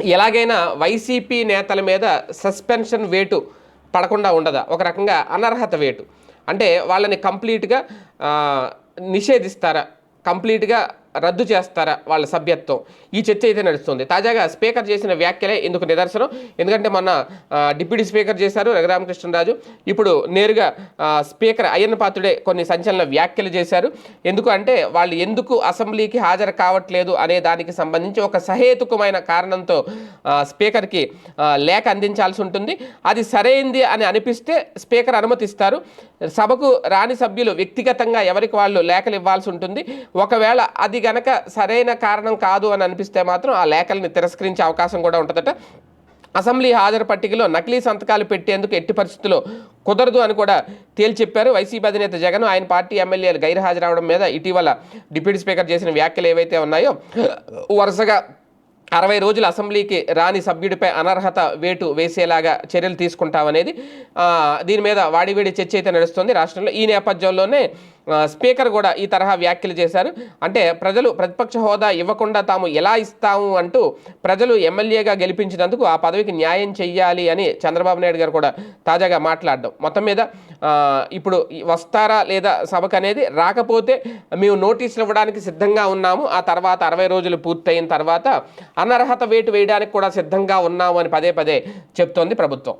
ఎలాగైనా వైసీపీ నేతల మీద సస్పెన్షన్ వేటు పడకుండా ఉండదా? ఒక రకంగా అనర్హత వేటు. అంటే వాళ్ళని కంప్లీట్గా నిషేధిస్తారా? కంప్లీట్గా రద్దు చేస్తారా వాళ్ళ సభ్యత్వం? ఈ చర్చ అయితే నడుస్తుంది. తాజాగా స్పీకర్ చేసిన వ్యాఖ్యలే ఇందుకు నిదర్శనం. ఎందుకంటే మొన్న డిప్యూటీ స్పీకర్ చేశారు రఘురామకృష్ణరాజు. ఇప్పుడు నేరుగా స్పీకర్ అయ్యన్న పాత్రుడే కొన్ని సంచలన వ్యాఖ్యలు చేశారు. ఎందుకు అంటే వాళ్ళు ఎందుకు అసెంబ్లీకి హాజరు కావట్లేదు అనే దానికి సంబంధించి ఒక సహేతుకమైన కారణంతో స్పీకర్కి లేఖ అందించాల్సి ఉంటుంది. అది సరైంది అని అనిపిస్తే స్పీకర్ అనుమతిస్తారు. సభకు రాని సభ్యులు వ్యక్తిగతంగా ఎవరికి వాళ్ళు లేఖలు ఇవ్వాల్సి ఉంటుంది. ఒకవేళ అది గనక సరైన కారణం కాదు అని అనిపిస్తే మాత్రం ఆ లేఖల్ని తిరస్కరించే అవకాశం కూడా ఉంటుందట. అసెంబ్లీ హాజరు పట్టికలో నకిలీ సంతకాలు పెట్టేందుకు ఎట్టి పరిస్థితుల్లో కుదరదు అని కూడా తేల్చి చెప్పారు వైసీపీ అధినేత జగన్ ఆయన పార్టీ ఎమ్మెల్యేలు గైర్హాజరవడం మీద ఇటీవల డిప్యూటీ స్పీకర్ చేసిన వ్యాఖ్యలు ఏవైతే ఉన్నాయో వరుసగా అరవై రోజులు అసెంబ్లీకి రాని సభ్యుడిపై అనర్హత వేటు వేసేలాగా చర్యలు తీసుకుంటామనేది దీని మీద వాడివేడి చర్చ అయితే నడుస్తుంది రాష్ట్రంలో. ఈ నేపథ్యంలోనే స్పీకర్ కూడా ఈ తరహా వ్యాఖ్యలు చేశారు. అంటే ప్రజలు ప్రతిపక్ష హోదా ఇవ్వకుండా తాము ఎలా ఇస్తాము అంటూ ప్రజలు ఎమ్మెల్యేగా గెలిపించినందుకు ఆ పదవికి న్యాయం చెయ్యాలి అని చంద్రబాబు నాయుడు గారు కూడా తాజాగా మాట్లాడడం. మొత్తం మీద ఇప్పుడు వస్తారా లేదా సభకు అనేది రాకపోతే మేము నోటీసులు ఇవ్వడానికి సిద్ధంగా ఉన్నాము. ఆ తర్వాత అరవై రోజులు పూర్తయిన తర్వాత అనర్హత వేటు వేయడానికి కూడా సిద్ధంగా ఉన్నాము అని పదే పదే చెప్తోంది ప్రభుత్వం.